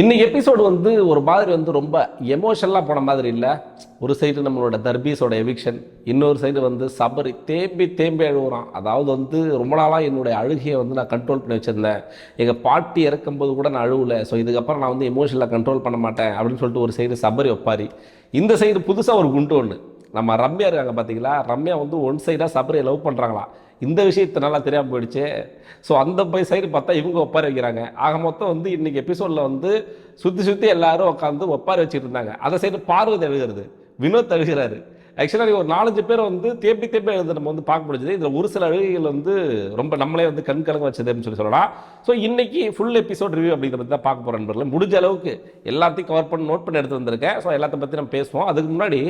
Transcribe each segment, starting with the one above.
இன்னைக்கு எபிசோடு வந்து ஒரு மாதிரி வந்து ரொம்ப எமோஷனலாக போன மாதிரி இல்லை. ஒரு சைடு நம்மளோட தர்பீஸோட எவிக்ஷன் இன்னொரு சைடு வந்து சபரி தேம்பி தேம்பி அழுகுறான் அதாவது வந்து ரொம்ப நாளாக என்னுடைய அழுகையை வந்து நான் கண்ட்ரோல் பண்ணி வச்சுருந்தேன். எங்கள் பாட்டி இறக்கும்போது கூட நான் அழுகலை ஸோ இதுக்கப்புறம் நான் வந்து எமோஷனலாக கண்ட்ரோல் பண்ண மாட்டேன் அப்படின்னு சொல்லிட்டு ஒரு சைடு சபரி ஒப்பாரி. இந்த சைடு புதுசாக ஒரு குண்டு ஒன்று நம்ம ரம்யா இருக்காங்க பார்த்தீங்களா ரம்யா வந்து ஒன் சைடாக சபரியை லவ் பண்ணுறாங்களா இந்த விஷயத்த நல்லா தெரியாமல் போயிடுச்சு. ஸோ அந்த போய் சைடு பார்த்தா இவங்க ஒப்பார வைக்கிறாங்க. ஆக மொத்தம் வந்து இன்றைக்கி எபிசோடில் வந்து சுற்றி சுற்றி எல்லாரும் உட்காந்து ஒப்பார வச்சுட்டு இருந்தாங்க. அந்த சைடு பார்வதி அழுகிறது வினோத் அழுகிறாரு. ஆக்சுவலாக ஒரு நாலஞ்சு பேர் வந்து தேப்பி தேப்பி எழுத நம்ம வந்து பார்க்க முடிஞ்சது. இதில் ஒரு சில அழுகைகள் வந்து ரொம்ப நம்மளே வந்து கண் கலங்க வச்சது அப்படின்னு சொல்லி சொல்லலாம். ஸோ இன்றைக்கி ஃபுல் எபிசோட் ரிவ்யூ அப்படிங்கிறத தான் பார்க்க போகிறேன் முடிஞ்ச அளவுக்கு எல்லாத்தையும் கவர் பண்ணி நோட் பண்ணி எடுத்து வந்திருக்கேன். ஸோ எல்லாத்த பற்றி நம்ம பேசுவோம். அதுக்கு முன்னாடி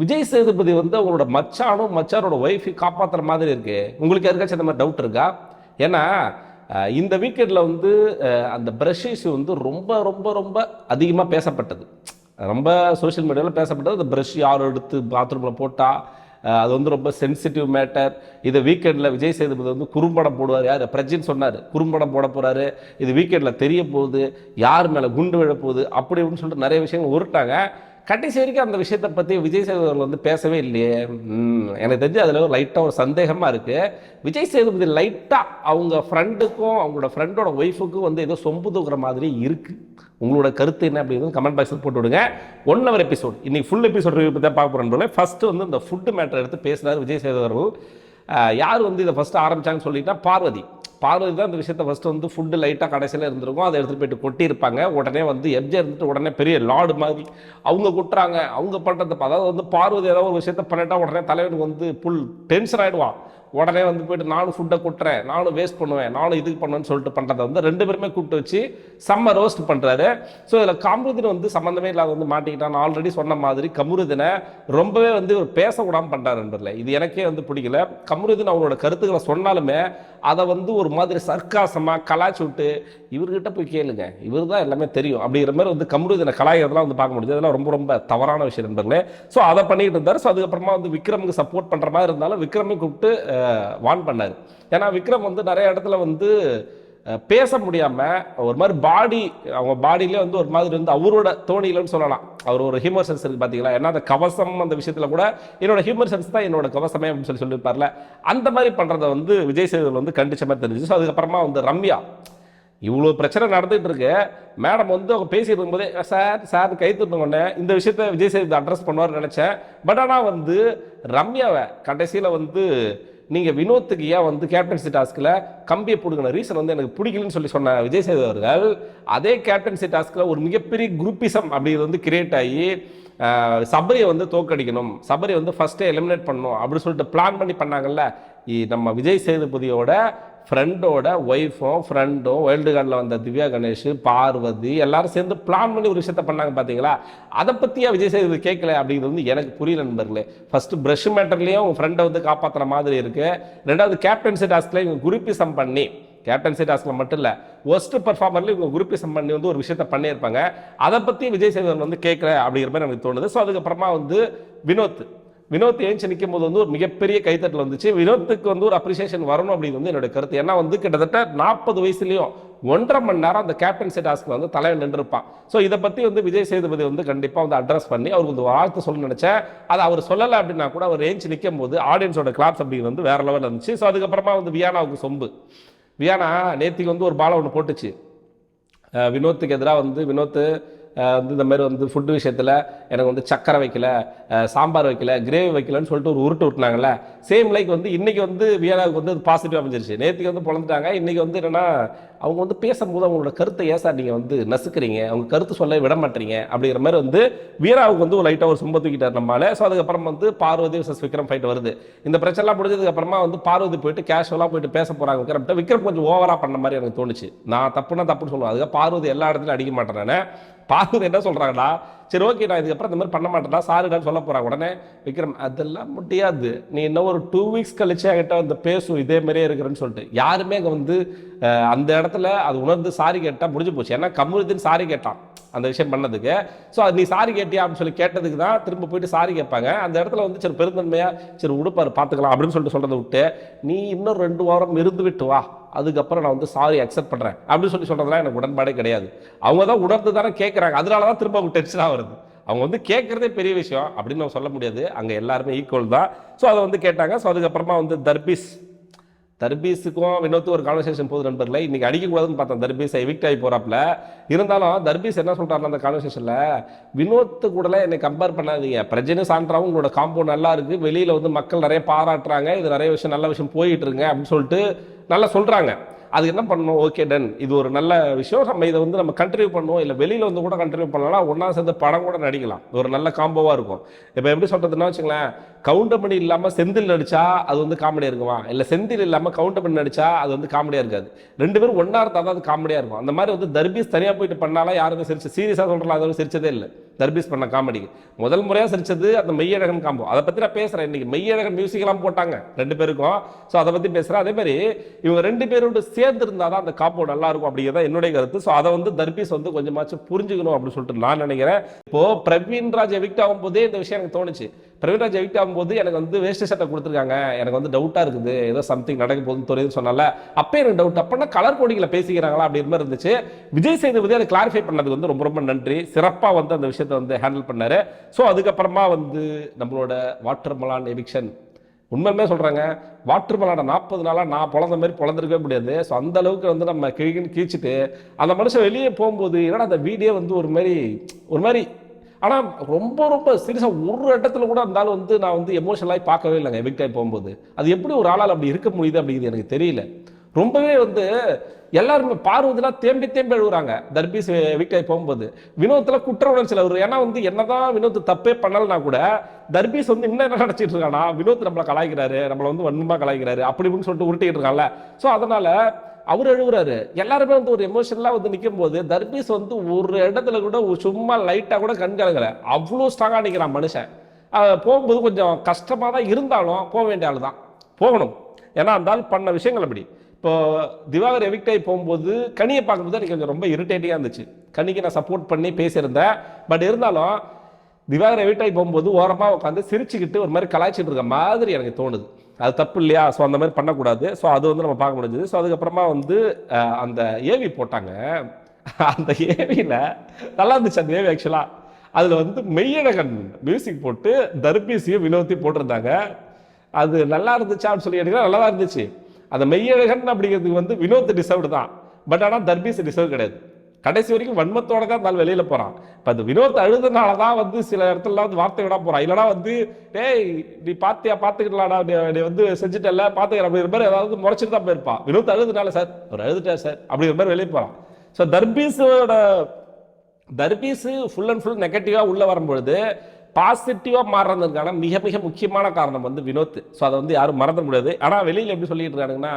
விஜய் சேதுபதி வந்து அவங்களோட மச்சானும் மச்சானோட ஒய்ஃபை காப்பாற்றுற மாதிரி இருக்கு. உங்களுக்கு யாருக்காச்சும் அந்த மாதிரி டவுட் இருக்கா? ஏன்னா இந்த வீக்கெண்டில் வந்து அந்த பிரஷ் இஷ்யூ வந்து ரொம்ப ரொம்ப ரொம்ப அதிகமாக பேசப்பட்டது. ரொம்ப சோஷியல் மீடியாவில் பேசப்பட்டது. அந்த ப்ரஷ் யார் எடுத்து பாத்ரூமில் போட்டால் அது வந்து ரொம்ப சென்சிட்டிவ் மேட்டர் இதை வீக்கெண்டில் விஜய் சேதுபதி வந்து குறும்படம் போடுவார். யார்? பிரஜின்னு சொன்னார். குறும்படம் போட போகிறாரு இது வீக்கெண்டில் தெரிய போகுது. யார் மேலே குண்டு விழ போகுது? அப்படி இப்படின்னு சொல்லிட்டு நிறைய விஷயங்கள் உருட்டாங்க. கடைசி வரைக்கும் அந்த விஷயத்தை பற்றி விஜய் சேதுபதி வந்து பேசவே இல்லையே. எனக்கு தெரிஞ்சு அதில் ஒரு லைட்டாக ஒரு சந்தேகமாக இருக்குது விஜய் சேதுபதி லைட்டாக அவங்க ஃப்ரெண்டுக்கும் அவங்களோட ஃப்ரெண்டோட ஒய்ஃபுக்கும் வந்து ஏதோ சொம்பு தூக்குற மாதிரி இருக்குது உங்களோட கருத்து என்ன அப்படிங்கிறது கமெண்ட் பாக்ஸில் போட்டு விடுங்க. ஒன் ஹவர் எபிசோட் இன்றைக்கி ஃபுல் எபிசோட் ரிவ்யூ பற்றி தான் பார்க்க போகிறோம் ஃபஸ்ட்டு வந்து இந்த ஃபுட்டு மேட்டர் எடுத்து பேசினார் விஜய் சேதுபதி யார் வந்து இதை ஃபஸ்ட்டு ஆரம்பித்தாங்கன்னு சொல்லிட்டா பார்வதி. பார்வதி தான் இந்த விஷயத்தை ஃபஸ்ட்டு வந்து ஃபுட்டு லைட்டாக கடைசியில் இருந்திருக்கும். அதை எடுத்துகிட்டு போயிட்டு கொட்டியிருப்பாங்க. உடனே வந்து எப்ஜே இருந்துட்டு உடனே பெரிய லார்டு மாதிரி அவங்க கொட்டுறாங்க. அவங்க பண்ணுறது அதாவது வந்து பார்வதி ஏதாவது ஒரு விஷயத்த பண்ணிட்டா உடனே தலைவனுக்கு வந்து புல் டென்ஷன் ஆகிடுவான் உடனே வந்து போயிட்டு நானும் ஃபுட்டை கொட்டுறேன். நானும் வேஸ்ட் பண்ணுவேன். நானும் இதுக்கு பண்ணுவேன்னு சொல்லிட்டு பண்ணுறதை வந்து ரெண்டு பேருமே கூப்பிட்டு வச்சு செம்ம ரோஸ்ட் பண்ணுறாரு ஸோ இதில் கமருதின் வந்து சம்மந்தமே இல்லாத வந்து மாட்டிக்கிட்டான் ஆல்ரெடி சொன்ன மாதிரி கமருதினை ரொம்பவே வந்து ஒரு பேச விடாமல் பண்ணுறாரு இது எனக்கே வந்து பிடிக்கல. கமருதின் அவரோட கருத்துக்களை சொன்னாலுமே அதை வந்து ஒரு மாதிரி சர்க்காசமாக கலாய்ச்சி விட்டு இவர்கிட்ட போய் கேளுங்க. இவர் தான் எல்லாமே தெரியும். அப்படிங்கிற மாதிரி வந்து கமருதீனை கலாய்க்கிறதுலாம் வந்து பார்க்க முடியுது அதெல்லாம் ரொம்ப ரொம்ப தவறான விஷயம் நண்பர்களே. ஸோ அதை பண்ணிட்டு இருந்தார். ஸோ அதுக்கப்புறமா வந்து விக்ரமுக்கு சப்போர்ட் பண்ணுற மாதிரி இருந்தாலும் விக்ரமே கூப்பிட்டு வான் பண்ணார். ஏன்னா விக்ரம் வந்து நிறைய இடத்துல வந்து பேச முடியாமல் ஒரு மாதிரி பாடி அவங்க பாடியிலே வந்து ஒரு மாதிரி வந்து அவரோட தோணியிலன்னு சொல்லலாம். அவர் ஒரு ஹியூமர் சென்ஸ் இருக்குது பார்த்தீங்களா ஏன்னா அந்த கவசம் அந்த விஷயத்தில் கூட என்னோட ஹியூமர் சென்ஸ் தான் என்னோட கவசமே அப்படின்னு சொல்லி சொல்லியிருப்பார்ல. அந்த மாதிரி பண்ணுறத வந்து விஜய் சேதுபதி வந்து கண்டிச்ச மாதிரி தெரிஞ்சு ஸோ அதுக்கப்புறமா வந்து ரம்யா இவ்வளோ பிரச்சனை நடந்துகிட்டு இருக்கு. மேடம் வந்து அவங்க பேசிட்டு இருக்கும்போதே சார் சார் கை இந்த விஷயத்த விஜய் சேது அட்ரஸ் பண்ணுவார்னு நினச்சேன். பட் ஆனால் வந்து ரம்யாவை கடைசியில் வந்து நீங்கள் வினோத்துக்கு ஏன் வந்து கேப்டன்சி டாஸ்கில் கம்பியை பிடுங்கின ரீசன் வந்து எனக்கு பிடிக்கலன்னு சொல்லி சொன்ன விஜய் சேதுவர்கள் அவர்கள் அதே கேப்டன்சி டாஸ்கில் ஒரு மிகப்பெரிய குரூப்பிசம் அப்படிங்கிறது வந்து கிரியேட் ஆகி சபரியை வந்து தோக்கடிக்கணும் சபரியை வந்து ஃபஸ்ட்டே எலிமினேட் பண்ணணும் அப்படின்னு சொல்லிட்டு பிளான் பண்ணி பண்ணாங்கல்ல நம்ம விஜய் சேதுபதியோட ஃப்ரெண்டோட ஒய்ஃபும் ஃப்ரெண்டும் வேர்ல்டு கார்டில் வந்த திவ்யா கணேஷ் பார்வதி எல்லாரும் சேர்ந்து பிளான் பண்ணி ஒரு விஷயத்த பண்ணாங்க பார்த்தீங்களா அதை பற்றியா விஜய் சேது கேட்கல அப்படிங்கிறது வந்து எனக்கு புரியல நண்பர்களே. ஃபர்ஸ்ட் ப்ரஷ் மேட்டர்லேயும் உங்கள் ஃப்ரெண்டை வந்து காப்பாற்றுற மாதிரி இருக்குது ரெண்டாவது கேப்டன்சி டாஸ்கில் இவங்க குரூப்பிசம் பண்ணி கேப்டன்சி டாஸ்கில் மட்டும் இல்லை ஒஸ்ட் பர்ஃபார்மரில் இவங்க குரூப்பிசம் பண்ணி வந்து ஒரு விஷயத்த பண்ணியிருப்பாங்க. அதை பற்றி விஜய் சேதுவன் வந்து கேட்கல அப்படிங்கிற மாதிரி எனக்கு தோணுது. ஸோ அதுக்கப்புறமா வந்து வினோத் வினோத் ஏஞ்சி நிற்கும் போது வந்து ஒரு மிகப்பெரிய கைத்தட்டில் வந்துச்சு? வினோத்துக்கு வந்து ஒரு அப்ரிசியேஷன் வரணும் அப்படின்னு வந்து என்னுடைய கருத்து. ஏன்னா வந்து கிட்டத்தட்ட நாற்பது வயசுலேயும் ஒன்றரை மணி நேரம் அந்த கேப்டன்சி டாஸ்க்கில் வந்து தலைவன் நின்றுருப்பான். ஸோ இதை பற்றி வந்து விஜய் சேதுபதி வந்து கண்டிப்பாக வந்து அட்ரஸ் பண்ணி அவருக்கு வந்து வாழ்த்து சொல்ல நினச்சேன். அதை அவர் சொல்லலை அப்படின்னா கூட அவர் ஏஞ்சி நிற்கும் போது ஆடியன்ஸோட கிளாப்ஸ் அப்படிங்கிறது வந்து வேற லெவலில் இருந்துச்சு. ஸோ அதுக்கப்புறமா வந்து வியானாவுக்கு சொம்பு. வியானா நேத்திக்கு வந்து ஒரு பாலம் ஒன்று போட்டுச்சு. வினோத்துக்கு எதிராக வந்து வினோத்து வந்து இந்த மாதிரி வந்து ஃபுட்டு விஷயத்தில் எனக்கு வந்து சக்கரை வைக்கல சாம்பார் வைக்கல கிரேவி வைக்கலன்னு சொல்லிட்டு ஒரு உருட்டு விட்டுனாங்கல்ல சேம் லைக் வந்து இன்றைக்கி வந்து வியானாவுக்கு வந்து பாசிட்டிவ் அமைஞ்சிருச்சு. நேற்றுக்கு வந்து பிறந்துட்டாங்க இன்றைக்கி வந்து என்னென்னா அவங்க வந்து பேசும்போது அவங்களோட கருத்தை ஏன் சார் நீங்கள் வந்து நசுக்கிறீங்க? அவங்க கருத்து சொல்ல விட மாட்டீங்க அப்படிங்கிற மாதிரி வந்து வீராவுக்கு வந்து ஒரு லைட்டாக ஒரு சும்ப தூக்கிட்டார் நம்மளால ஸோ அதுக்கப்புறம் வந்து பார்வதி விசஸ் விக்ரம் ஃபைட் வருது. இந்த பிரச்சனைலாம் முடிஞ்சதுக்கப்புறமா வந்து பார்வதி போயிட்டு கேஷுவலாக போயிட்டு பேச போகிறாங்க விக்ரம்கிட்ட விக்ரம் கொஞ்சம் ஓவராக பண்ண மாதிரி எனக்கு தோணுச்சு. நான் தப்புனா தப்புன்னு சொல்லுவேன். அதுக்காக பார்வதி எல்லா இடத்துலையும் அடிக்க மாட்டேன் நான். பார்வதி என்ன சொல்கிறாங்கடா சரி ஓகே நான் இதுக்கப்புறம் இந்த மாதிரி பண்ண மாட்டேன் சாரிடான்னு சொல்ல போகிறாங்க உடனே விக்ரம் அதெல்லாம் முடியாது. நீ இன்னும் ஒரு டூ வீக்ஸ் கழிச்சு என்கிட்ட வந்து பேசும் இதே மாதிரியே இருக்கிறேன்னு சொல்லிட்டு. யாருமே அங்கே வந்து அந்த இடத்துல அது உணர்ந்து சாரி கேட்டால் முடிஞ்சு போச்சு. ஏன்னா கமருதீன் சாரி கேட்டான். அந்த விஷயம் பண்ணதுக்கு. ஸோ அது நீ சாரி கேட்டியா அப்படின்னு சொல்லி கேட்டதுக்கு தான் திரும்ப போயிட்டு சாரி கேட்பாங்க. அந்த இடத்துல வந்து சரி பெருந்தன்மையாக சரி உடுப்பார் பார்த்துக்கலாம் அப்படின்னு சொல்லிட்டு சொல்கிறத விட்டு நீ இன்னும் ரெண்டு வாரம் இருந்து விட்டு வா. அதுக்கப்புறம் நான் வந்து சாரி அக்செப்ட் பண்ணுறேன் அப்படின்னு சொல்லி சொல்கிறதுலாம் எனக்கு உடன்பாடே கிடையாது. அவங்க தான் உணர்ந்து தானே கேட்குறாங்க. அதனால தான் திரும்ப அவங்க டென்ஷனாக வருது. அவங்க வந்து கேட்குறதே பெரிய விஷயம் அப்படின்னு நம்ம சொல்ல முடியாது. அங்கே எல்லாருமே ஈக்குவல் தான். ஸோ அதை வந்து கேட்டாங்க. ஸோ அதுக்கப்புறமா வந்து தர்பீஸ் தர்பீஸுக்கும் வினோத்துக்கும் ஒரு கான்வர்சேஷன் போகுது நண்பர்களே. இன்றைக்கி அடிக்கக்கூடாதுன்னு பார்த்தேன். தர்பீஸ் எவிக்ட் ஆகி போகிறாப்புல இருந்தாலும் தர்பீஸ் என்ன சொல்றாருன்னா அந்த கான்வர்சேஷனில் வினோத்து கூடலாம் என்னை கம்பேர் பண்ணாதீங்க. பிரஜனு சான்றாவும் உங்களோட காம்போ நல்லா வெளியில் வந்து மக்கள் நிறைய பாராட்டுறாங்க. இது நிறைய விஷயம் நல்ல விஷயம் போயிட்டு இருங்க அப்படின்னு சொல்லிட்டு நல்லா சொல்கிறாங்க அது என்ன பண்ணணும்? ஓகே டன் இது ஒரு நல்ல விஷயம். நம்ம இதை வந்து நம்ம கண்டினியூ பண்ணுவோம். இல்லை வெளியில் வந்து கூட கண்டினியூ பண்ணலாம் ஒன்றா சேர்ந்து படம் கூட நடிக்கலாம். ஒரு நல்ல காம்போவாக இருக்கும். இப்போ எப்படி சொல்கிறதுன்னா வச்சுங்களேன். கவுண்டர் பண்ணி இல்லாமல் செந்தில் நடித்தா அது வந்து காமெடியாக இருக்குமா? இல்லை செந்தில் இல்லாமல் கவுண்டர் பண்ணி நடித்தா அது வந்து காமெடியாக இருக்காது. ரெண்டு பேரும் ஒன்றா இருந்தால் தான் அது காமெடியாக இருக்கும். அந்த மாதிரி வந்து தர்பீஸ் தனியாக போயிட்டு பண்ணாலும் யாருமே சிரிச்சு சீரியஸாக சொல்கிறலாம் அது சிரிச்சதே இல்லை. தர்பீஸ் பண்ண காமெடிக்கு முதல் முறையாக சிரிச்சது அந்த மெய்யழகன் காம்போ அதை பற்றி நான் பேசுகிறேன் இன்றைக்கி மெய்யழகன் மியூசிக்லாம் போட்டாங்க ரெண்டு பேருக்கும். ஸோ அதை பற்றி பேசுகிறேன் அதே மாதிரி இவங்க ரெண்டு பேரோட சேர்ந்து இருந்தால் தான் அந்த காம்போ நல்லா இருக்கும் அப்படிங்கிறத என்னுடைய கருத்து. ஸோ அதை வந்து தர்பீஸ் வந்து கொஞ்சமாச்சும் புரிஞ்சுக்கணும் அப்படின்னு சொல்லிட்டு நான் நினைக்கிறேன். இப்போது பிரவீன் ராஜ் எவிக்ட் ஆகும்போதே இந்த விஷயம் எனக்கு தோணுச்சு. பிரவீன்ராஜ் எவிக்ட் ஆகும்போது எனக்கு வந்து வேஸ்ட் சட்டை கொடுத்துருக்காங்க. எனக்கு வந்து டவுட்டாக இருக்குது. ஏதோ சம்திங் நடக்க போகுதுன்னு தெரியுதுன்னு சொன்னால அப்போ எனக்கு டவுட் அப்போனா கலர் கோடிகளை பேசிக்கிறாங்களா அப்படின்ற மாதிரி இருந்துச்சு. விஜய் சேதுபதி அதை கிளாரிஃபை பண்ணதுக்கு வந்து ரொம்ப ரொம்ப நன்றி. சிறப்பாக வந்து அந்த விஷயத்தை வந்து ஹேண்டில் பண்ணார். ஸோ அதுக்கப்புறமா வந்து நம்மளோட வாட்டர் மலான் எவிக்ஷன் உண்மையுமே சொல்கிறாங்க வாட்டர் மலான நாற்பது நாளாக நான் பிறந்த மாதிரி பிறந்திருக்கவே முடியாது. ஸோ அந்த அளவுக்கு வந்து நம்ம கிழின்னு கீழ்ச்சிட்டு அந்த மனுஷன் வெளியே போகும்போது என்னடா அந்த வீடியோ வந்து ஒரு மாதிரி ஒரு மாதிரி ஆனால் ரொம்ப ரொம்ப சீரியஸாக ஒரு இடத்துல கூட இருந்தாலும் வந்து நான் வந்து எமோஷனலாகி பார்க்கவே இல்லைங்க எவிக்ட் ஆகி போகும்போது. அது எப்படி ஒரு ஆளால் அப்படி இருக்க முடியுது அப்படிங்கிறது எனக்கு தெரியல. ரொம்பவே வந்து எல்லாருமே பார்வதிலாம் தேம்பி தேம்பி எழுகுறாங்க தர்பீஸ் எவிக்ட் போகும்போது. வினோத்தில் குற்ற உணர்ச்சி அவர் ஏன்னா வந்து என்னதான் வினோத் தப்பே பண்ணலனா கூட தர்பீஸ் வந்து இன்னும் என்ன நினச்சிட்டு இருக்கானா வினோத் நம்மளை கலாய்க்கிறாரு நம்மளை வந்து வன்மமாக கலாய்க்கிறாரு அப்படி இப்படின்னு சொல்லிட்டு உருட்டிக்கிட்டு இருக்கான்ல. ஸோ அதனால அவர் எழுவுறாரு. எல்லாருமே வந்து ஒரு எமோஷனலாக வந்து நிற்கும் போது தர்பீஸ் வந்து ஒரு இடத்துல கூட சும்மா லைட்டாக கூட கண் கலங்கலை. அவ்வளோ ஸ்ட்ராங்காக நிற்கிறான் மனுஷன். போகும்போது கொஞ்சம் கஷ்டமாக தான் இருந்தாலும் போக வேண்டிய ஆள் தான். போகணும். ஏன்னா அந்த ஆள் பண்ண விஷயங்கள் அப்படி. இப்போ திவாகர் எவிக்ட் ஆகி போகும்போது கனியை பார்க்கும்போது எனக்கு கொஞ்சம் ரொம்ப இரிட்டேட்டிங்காக இருந்துச்சு. கனிக்கு நான் சப்போர்ட் பண்ணி பேசியிருந்தேன். பட் இருந்தாலும் திவாகர் எவிக்ட் ஆகி போகும்போது ஓரமாக உட்காந்து சிரிச்சுக்கிட்டு ஒரு மாதிரி கலாய்ச்சிட்டு இருக்க மாதிரி எனக்கு தோணுது. அது தப்பு இல்லையா? ஸோ அந்த மாதிரி பண்ணக்கூடாது. ஸோ அது வந்து நம்ம பார்க்க முடிஞ்சது. ஸோ அதுக்கப்புறமா வந்து அந்த ஏவி போட்டாங்க. அந்த ஏவியில் நல்லா இருந்துச்சு அந்த ஏவி ஆக்சுவலாக அதில் வந்து மெய்யழகன் மியூசிக் போட்டு தர்பீசியும் வினோத்தையும் போட்டிருந்தாங்க. அது நல்லா இருந்துச்சா அப்படின்னு சொல்லி கேட்டீங்கன்னா நல்லா தான் இருந்துச்சு. அந்த மெய்யழகன் அப்படிங்கிறதுக்கு வந்து வினோத் டிசர்வ்டு தான். பட் ஆனால் தர்பீஸ் டிசர்வ் கிடையாது. கடைசி வரைக்கும் வன்மத்தோட தான் இருந்தாலும் வெளியில போறான். இப்போ அந்த வினோத் அழுதுனால தான் வந்து சில இடத்துல வந்து வார்த்தை விட போறான் இல்லைனா வந்து டேய் நீ பாத்தியா பாத்துக்கலாடா நீ வந்து செஞ்சுட்டல பாத்துக்கிற அப்படிங்கிற மாதிரி ஏதாவது முறைச்சிட்டு தான் போயிருப்பான் வினோத் அழுதுனால சார் அவர் அழுதுட்டா சார் அப்படிங்கிற மாதிரி வெளியே போறான். ஸோ தர்பீஸோட தர்பீஸு ஃபுல் அண்ட் ஃபுல் நெகட்டிவாக உள்ளே வரும்பொழுது பாசிட்டிவாக மாறுறதுக்கான மிக மிக முக்கியமான காரணம் வந்து வினோத். ஸோ அதை வந்து யாரும் மறந்துட முடியாது. ஆனால் வெளியில் எப்படி சொல்லிட்டு இருக்கானுங்கன்னா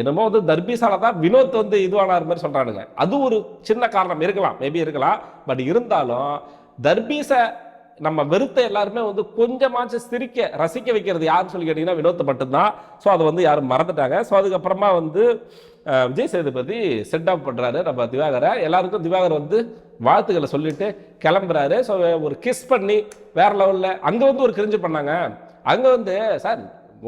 என்னமோ வந்து தர்பீஸால தான் வினோத் வந்து இதுவானார் மாதிரி சொல்கிறானுங்க அது ஒரு சின்ன காரணம். இருக்கலாம். மேபி இருக்கலாம். பட் இருந்தாலும் தர்பீஸை நம்ம வெறுத்த எல்லாருமே வந்து கொஞ்சமாச்சும் சிரிக்க ரசிக்க வைக்கிறது யாருன்னு சொல்லி கேட்டிங்கன்னா வினோத்தை மட்டும்தான். ஸோ அதை வந்து யாரும் மறந்துட்டாங்க. ஸோ அதுக்கப்புறமா வந்து விஜய் சேதுபதி செட் ஆஃப் பண்ணுறாரு நம்ம திவாகரை. எல்லாருக்கும் திவாகர் வந்து வாழ்த்துக்களை சொல்லிட்டு கிளம்புறாரு. ஸோ ஒரு கிஸ் பண்ணி வேற லெவலில் அங்கே வந்து ஒரு கிரிஞ்சு பண்ணாங்க. அங்கே வந்து சார்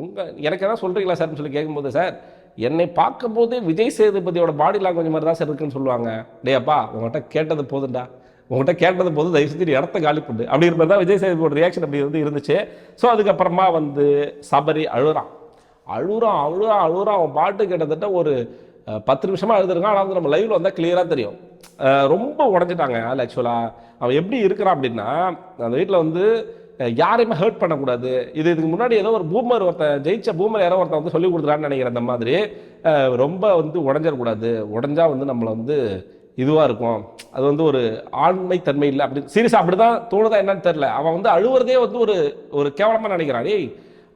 உங்கள் எனக்கு எதாவது சொல்கிறீங்களா சார்னு சொல்லி கேட்கும்போது சார் என்னை பார்க்கும்போது விஜய் சேதுபதியோட பாடி லாங்குவேஜ் மாதிரி தான் சார் இருக்குன்னு சொல்லுவாங்க. டேப்பா உங்கள்கிட்ட கேட்டது போதுண்டா உங்கள்கிட்ட கேட்டது போது தயவு செஞ்சு இடத்த காலி பண்ணு. அப்படிங்கிற மாதிரி தான் விஜய் சேதுபதியோட ரியாக்ஷன் அப்படி வந்து இருந்துச்சு. ஸோ அதுக்கப்புறமா வந்து சபரி அழுறான். அழுறான் அழுறான் அழுறான். அவன் பாட்டு கிட்டத்தட்ட ஒரு பத்து நிமிஷமாக எழுதுருக்கான் ஆனால் வந்து நம்ம லைவில் வந்தால் கிளியராக தெரியும். ரொம்ப உடஞ்சிட்டாங்க ஆள் ஆக்சுவலாக அவன் எப்படி இருக்கிறான் அப்படின்னா அந்த வீட்டில் வந்து யாரையுமே ஹர்ட் பண்ணக்கூடாது. இது இதுக்கு முன்னாடி ஏதோ ஒரு பூமர் ஒருத்தன் ஜெயிச்ச பூமர் யாரோ ஒருத்தன் வந்து சொல்லி கொடுக்குறான்னு நினைக்கிறேன் அந்த மாதிரி. ரொம்ப வந்து உடஞ்சிடக்கூடாது. உடஞ்சா வந்து நம்மளை வந்து இதுவாக இருக்கும். அது வந்து ஒரு ஆண்மை தன்மை இல்லை அப்படி சீரியஸாக அப்படி தான் தோணுதா என்னன்னு தெரில அவன் வந்து அழுவுறதே வந்து ஒரு ஒரு கேவலமாக நினைக்கிறான். ஏய்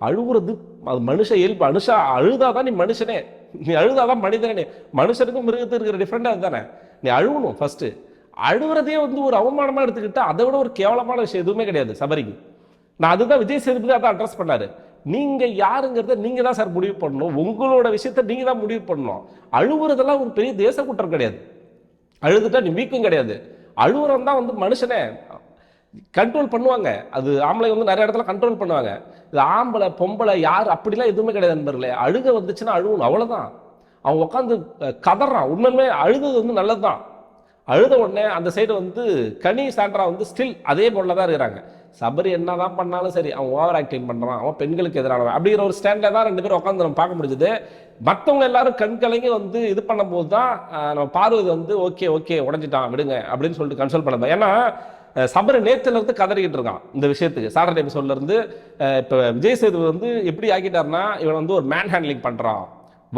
அழுகுறது அது மனுஷ இயல்பு. மனுஷா அழுதாதான் நீ மனுஷனே. நீ அழுதாதான் மனிதனே. மனுஷனுக்கும் மிருகத்துக்கு இருக்கிற டிஃப்ரெண்டாக அதுதானே. நீ அழுகணும் ஃபஸ்ட்டு அழுகிறதே வந்து ஒரு அவமானமாக எடுத்துக்கிட்டா அதை விட ஒரு கேவலமான விஷயம் எதுவுமே கிடையாது சபரிக்கு. நான் அதுதான் விஜய் சேதுபதி அதை அட்ரஸ் பண்ணார். நீங்கள் யாருங்கிறத நீங்கள் தான் சார் முடிவு பண்ணணும். உங்களோட விஷயத்த நீங்கள் தான் முடிவு பண்ணணும். அழுகுறதெல்லாம் ஒரு பெரிய தேச குற்றம் கிடையாது. அழுதுட்டா நீ வீக்கும் கிடையாது. அழுகுறம் தான் வந்து மனுஷனே. கண்ட்ரோல் பண்ணுவாங்க. அது ஆம்பளை வந்து நிறைய இடத்துல கண்ட்ரோல் பண்ணுவாங்க. இது ஆம்பளை பொம்பளை யார் அப்படிலாம் எதுவுமே கிடையாது நண்பர்களே. அழுக வந்துச்சுன்னா அழுகணும் அவ்வளோதான் அவன் உட்காந்து கதறான். உண்மையுமே அழுகுது வந்து நல்லது தான் அழுத உடனே அந்த சைடு வந்து கனி சாண்ட்ரா வந்து ஸ்டில் அதே போல தான் இருக்கிறாங்க. சபரி என்னதான் பண்ணாலும் சரி அவன் ஓவர் ஆக்டிங் பண்ணுறான் அவன் பெண்களுக்கு எதிரானவன் அப்படிங்கிற ஒரு ஸ்டாண்டில் தான் ரெண்டு பேரும் உட்காந்து நம்ம பார்க்க முடிஞ்சது. மற்றவங்க எல்லாரும் கண் கலங்கி வந்து இது பண்ணும்போது தான் நம்ம பார்வதி வந்து ஓகே ஓகே உடஞ்சிட்டான் விடுங்க அப்படின்னு சொல்லிட்டு கன்சல்ட் பண்ணுவேன் ஏன்னா சபரி நேற்றுலேருந்து கதறிக்கிட்டு இருக்கான் இந்த விஷயத்துக்கு. சாட்டர்டே எபிசோட்லேருந்து இப்போ விஜய் சேது வந்து எப்படி ஆக்கிட்டாருன்னா இவன் வந்து ஒரு மேன் ஹேண்ட்லிங் பண்ணுறான்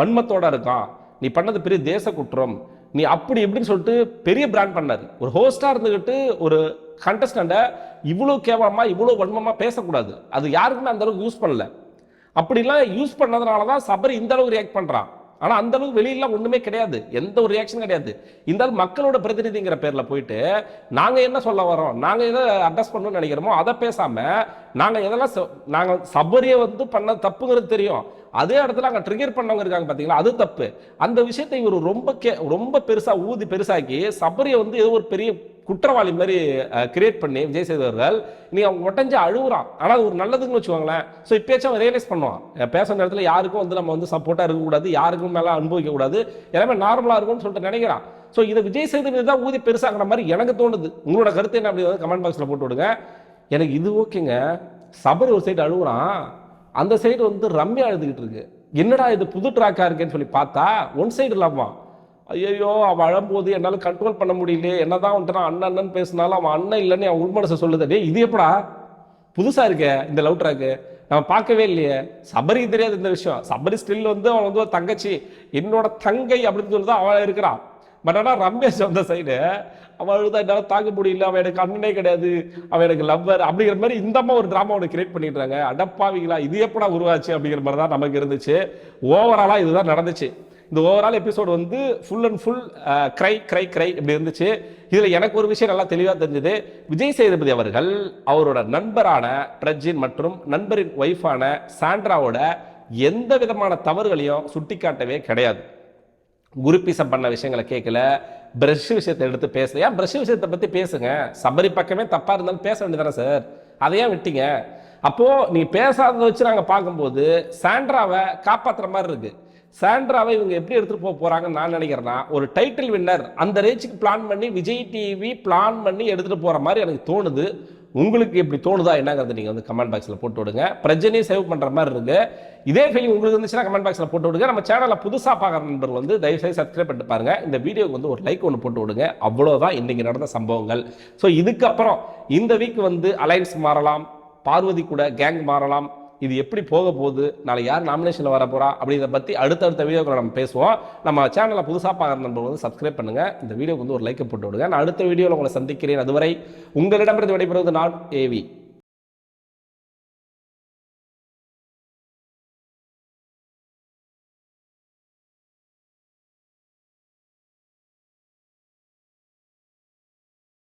வன்மத்தோட இருக்கான். நீ பண்ணது பெரிய தேச குற்றம். நீ அப்படி எப்படின்னு சொல்லிட்டு பெரிய பிராண்ட் பண்ணாரு. ஒரு ஹோஸ்டா இருந்துகிட்டு ஒரு கண்டஸ்டண்ட்டை இவ்வளோ கேவலமா இவ்வளோ வன்மமா பேசக்கூடாது. அது யாருக்குமே அந்த அளவுக்கு யூஸ் பண்ணல. அப்படிலாம் யூஸ் பண்ணதுனால தான் சபரி இந்த அளவுக்கு ரியாக்ட் பண்றான். ஆனா அந்த அளவுக்கு வெளியிலாம் ஒண்ணுமே கிடையாது. எந்த ஒரு ரியாக்ஷன் கிடையாது. இந்த மக்களோட பிரதிநிதிங்கிற பேர்ல போயிட்டு நாங்க என்ன சொல்ல வரோம்? நாங்க எதை அட்ரஸ் பண்ணணும்னு நினைக்கிறோமோ அதை பேசாம நாங்க எதெல்லாம் சொ- நாங்க சபரியை வந்து பண்ண தப்புங்கிறது தெரியும். அதே இடத்துல அங்கே ட்ரிகர் பண்ணவங்க இருக்காங்க பார்த்தீங்களா அது தப்பு. அந்த விஷயத்தை இவர் ரொம்ப கே ரொம்ப பெருசாக ஊதி பெருசாக்கி சபரியை வந்து ஏதோ ஒரு பெரிய குற்றவாளி மாதிரி கிரியேட் பண்ணி விஜய் சேது நீ அவங்க உடஞ்சு அழுகுறான் ஆனால் அது ஒரு நல்லதுன்னு வச்சுக்கோங்களேன். ஸோ இப்பயாச்சும் அவன் ரியலைஸ் பண்ணுவான். பேசுகிற பேசுற யாருக்கும் வந்து நம்ம வந்து சப்போர்ட்டாக இருக்கக்கூடாது யாருக்கும் மேலே அனுபவிக்கக்கூடாது எல்லாமே நார்மலாக இருக்கும்னு சொல்லிட்டு நினைக்கிறான். ஸோ இதை விஜய் சேதுபதி தான் ஊதி பெருசாகிற மாதிரி எனக்கு தோணுது. உங்களோட கருத்து என்ன அப்படி கமெண்ட் பாக்ஸில் போட்டு விடுங்க. எனக்கு இது ஓகேங்க சபரி ஒரு சைடு அழுகுறான் அந்த சைடு வந்து ரம்யா எழுதுகிட்டு இருக்கு. என்னடா இது புது ட்ராக்காக இருக்கேன்னு சொல்லி பார்த்தா ஒன் சைடு இல்லாமா ஐயோ அவன் அழும்போது என்னால் கண்ட்ரோல் பண்ண முடியல என்னதான் வந்துட்டு நான் அண்ணன் அண்ணன் பேசினாலும் அவன் அண்ணன் இல்லைன்னு அவன் உள்மனசை சொல்லுது. டேய் இது எப்படா? புதுசாக இருக்கே இந்த லவ் ட்ராக்கு நம்ம பார்க்கவே இல்லையே. சபரி தெரியாது இந்த விஷயம். சபரி ஸ்டில் வந்து அவன் வந்து ஒரு தங்கச்சி. என்னோட தங்கை அப்படின்னு சொல்லி தான் அவன் இருக்கிறான். பட் ஆனால் ரமேஷ் அந்த சைடு அவள் அழுதா என்னால் தாங்க முடியல அவள் எனக்கு அண்ணனே கிடையாது அவள் எனக்கு லவ்வர் அப்படிங்கிற மாதிரி இந்த அம்மா ஒரு ட்ராமா ஒன்று கிரியேட் பண்ணிடுறாங்க. அடப்பாவிங்களா இது எப்படா உருவாச்சு அப்படிங்கிற மாதிரி தான் நமக்கு இருந்துச்சு. ஓவராலாக இதுதான் நடந்துச்சு. இந்த ஓவரால் எபிசோடு வந்து full and full cry cry cry இப்படி இருந்துச்சு. இதில் எனக்கு ஒரு விஷயம் நல்லா தெளிவாக தெரிஞ்சது. விஜய் சேதுபதி அவர்கள் அவரோட நண்பரான பிரஜின் மற்றும் நண்பரின் ஒய்ஃபான சாண்ட்ராவோட எந்த விதமான தவறுகளையும் சுட்டிக்காட்டவே கிடையாது. குருப்பிசம் பண்ண விஷயங்களை கேட்கல. பிரஷ் விஷயத்தை எடுத்து பேசல. ஏன் பிரஷ் விஷயத்தை பற்றி பேசுங்க? சபரி பக்கமே தப்பாக இருந்தாலும் பேச வேண்டியதானே சார் அதை ஏன் விட்டீங்க? அப்போது நீ பேசாததை வச்சு நாங்கள் பார்க்கும்போது சாண்ட்ராவை காப்பாற்றுற மாதிரி இருக்குது சாண்ட்ராவை இவங்க எப்படி எடுத்துகிட்டு போக போகிறாங்கன்னு நான் நினைக்கிறேன்னா ஒரு டைட்டில் வின்னர் அந்த ரேஞ்சுக்கு பிளான் பண்ணி விஜய் டிவி பிளான் பண்ணி எடுத்துகிட்டு போகிற மாதிரி எனக்கு தோணுது. உங்களுக்கு எப்படி தோணுதா என்னங்கிறது நீங்கள் வந்து கமெண்ட் பாக்ஸில் போட்டு விடுங்க. பிரஜனையும் சேவ் பண்ணுற மாதிரி இருக்குது இதே ஃபீலிங் உங்களுக்கு இருந்துச்சுன்னா கமெண்ட் பாக்ஸில் போட்டு விடுங்க. நம்ம சேனலை புதுசாக பார்க்குற நண்பர்கள் வந்து தயவுசெய்து சப்ஸ்கிரைப் பண்ணிட்டு பாருங்கள் இந்த வீடியோக்கு வந்து ஒரு லைக் ஒன்று போட்டு விடுங்க. அவ்வளோதான் இன்றைக்கி நடந்த சம்பவங்கள். ஸோ இதுக்கப்புறம் இந்த வீக் வந்து அலைன்ஸ் மாறலாம். பார்வதி கூட கேங் மாறலாம். இது எப்படி போக போகுது நாளை யார் நாமினேஷனில் வர போகிறா அப்படிங்கிறத பற்றி அடுத்தடுத்த வீடியோக்களை நம்ம பேசுவோம். நம்ம சேனலை புதுசாக பார்க்குற நண்பர் வந்து சப்ஸ்கிரைப் பண்ணுங்கள் இந்த வீடியோக்கு வந்து ஒரு லைக்கை போட்டு விடுங்க. நான் அடுத்த வீடியோவில் உங்களை சந்திக்கிறேன். அதுவரை உங்களிடமிருந்து விடைபெறுவது நான் ஏவி